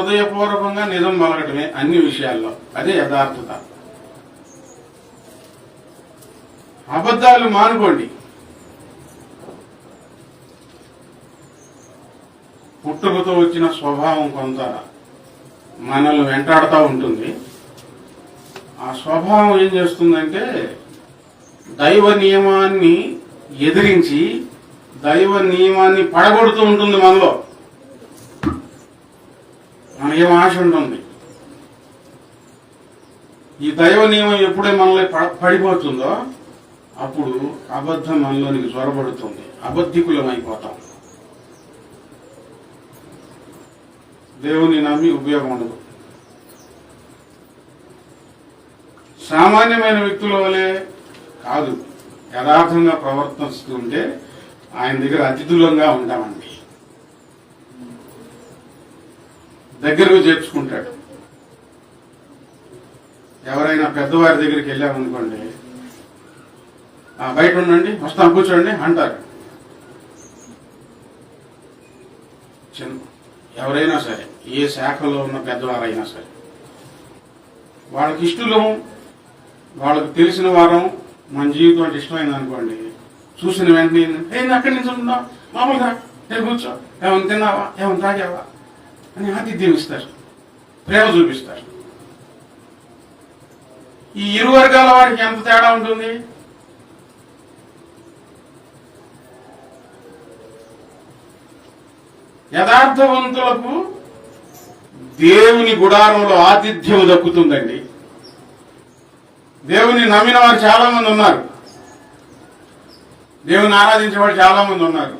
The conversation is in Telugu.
హృదయపూర్వకంగా నిజం పలకటమే అన్ని విషయాల్లో. అదే యథార్థత. అబద్ధాలు మానుకోండి. పుట్టుకతో వచ్చిన స్వభావం కొంత మనల్ని వెంటాడుతూ ఉంటుంది. ఆ స్వభావం ఏం చేస్తుందంటే దైవ నియమాన్ని ఎదిరించి దైవ నియమాన్ని పడగొడుతూ ఉంటుంది మనలో. ఏం ఆశ ఉంటుంది. ఈ దైవ నియమం ఎప్పుడే మనలో పడిపోతుందో అప్పుడు అబద్ధం మనలోనికి జ్వరబడుతుంది అబద్ధికులం అయిపోతాం దేవుని నమ్మి ఉపయోగం ఉండదు. సామాన్యమైన వ్యక్తుల వలె కాదు. యథార్థంగా ప్రవర్తిస్తుంటే ఆయన దగ్గర అతిథులంగా ఉంటామండి. దగ్గరకు చేర్చుకుంటాడు. ఎవరైనా పెద్దవారి దగ్గరికి వెళ్ళామనుకోండి బయట ఉండండి వస్తాం కూర్చోండి అంటారు. చిన్న ఎవరైనా సరే ఏ శాఖలో ఉన్న పెద్దవారైనా సరే వాళ్ళకి ఇష్టలం వాళ్ళకి తెలిసిన వారం మన జీవితం అంటే ఇష్టమైంది అనుకోండి చూసిన వెంటనే ఏంది అక్కడి నుంచి ఉన్నావు మామూలుగా నేను కూర్చో. ఏమైనా తిన్నావా? ఏమైనా తాగావా? అని ఆతిథ్యం ఇస్తారు ప్రేమ చూపిస్తారు. ఈ ఇరు వర్గాల వారికి ఎంత తేడా ఉంటుంది? యథార్థవంతులకు దేవుని గుడారంలో ఆతిథ్యం దక్కుతుందండి. దేవుని నమ్మిన వారు చాలా మంది ఉన్నారు. దేవుని ఆరాధించే వాళ్ళు చాలా మంది ఉన్నారు.